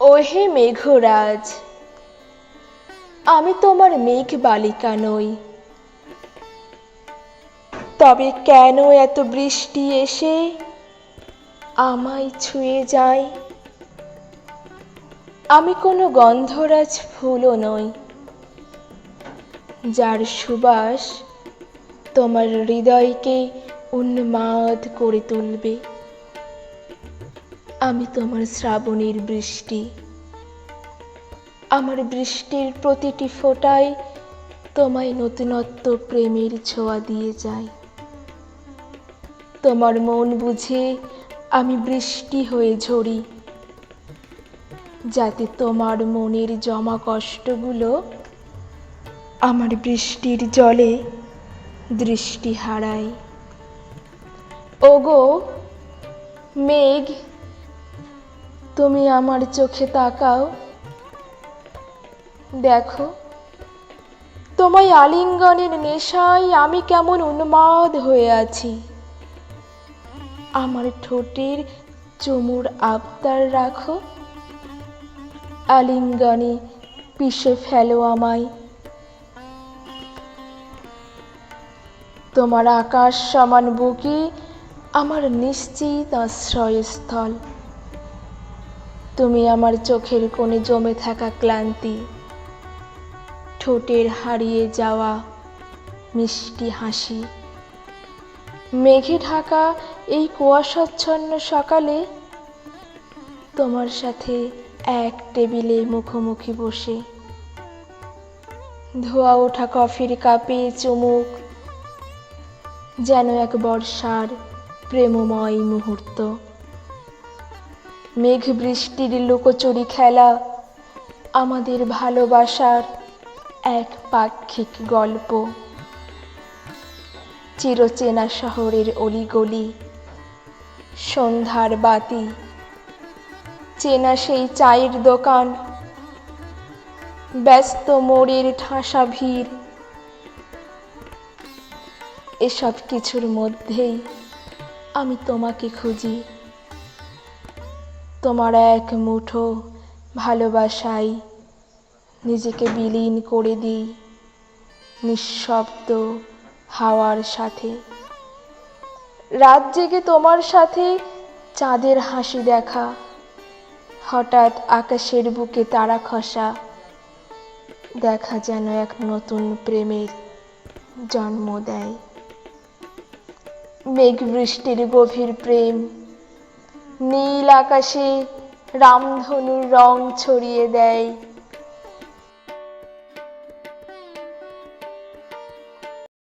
ওহে মেঘরাজ, আমি তোমার মেঘ বালিকা নই। তবে কেন এত বৃষ্টি এসে আমায় ছুঁয়ে যায়? আমি কোনো গন্ধরাজ ফুলও নই, যার সুবাস তোমার হৃদয়কে উন্মাদ করে তুলবে। আমি তোমার শ্রাবণের বৃষ্টি। আমার বৃষ্টির প্রতিটি ফোঁটায় তোমায় নতুনত্ব প্রেমের ছোঁয়া দিয়ে যায়। তোমার মন বুঝে আমি বৃষ্টি হয়ে ঝরি। যাতে তোমার মনের জমা কষ্টগুলো আমার বৃষ্টির জলে দৃষ্টি হারায়। ওগো, মেঘ। তুমি আমার চোখে তাকাও। দেখো, তোমায় আলিঙ্গনের নেশায় আমি কেমন উন্মাদ হয়ে আছি। আমার ঠোঁটের চুমুর আবদার রাখো। আলিঙ্গনে পিষে ফেলো আমায়। তোমার আকাশ সমান বুকে আমার নিশ্চিত আশ্রয়স্থল। তুমি আমার চোখের কোণে জমে থাকা ক্লান্তি। ঠোঁটের হারিয়ে যাওয়া মিষ্টি হাসি। মেঘে ঢাকা এই কুয়াশাচ্ছন্ন সকালে তোমার সাথে এক টেবিলে মুখোমুখি বসে। ধোয়া ওঠা কফির কাপে চুমুক, যেন এক বর্ষার প্রেমময় মুহূর্ত। মেঘ বৃষ্টির লুকোচুরি খেলা, আমাদের ভালোবাসার এক পাক্ষিক গল্প। চিরচেনা শহরের অলিগলি, সন্ধ্যার বাতি, চেনা সেই চায়ের দোকান, ব্যস্ত মোড়ের ঠাসা ভিড়। এসব কিছুর মধ্যেই আমি তোমাকে খুঁজি। তোমার এক মুঠো ভালোবাসাই নিজেকে বিলীন করে দিই নিঃশব্দ হাওয়ার সাথে। রাত জেগে তোমার সাথে চাঁদের হাসি দেখা, হঠাৎ আকাশের বুকে তারা খসা, দেখা যেন এক নতুন প্রেমের জন্ম দেয়। মেঘ বৃষ্টির গভীর প্রেম নীল আকাশে রামধনুর রং ছড়িয়ে দেয়।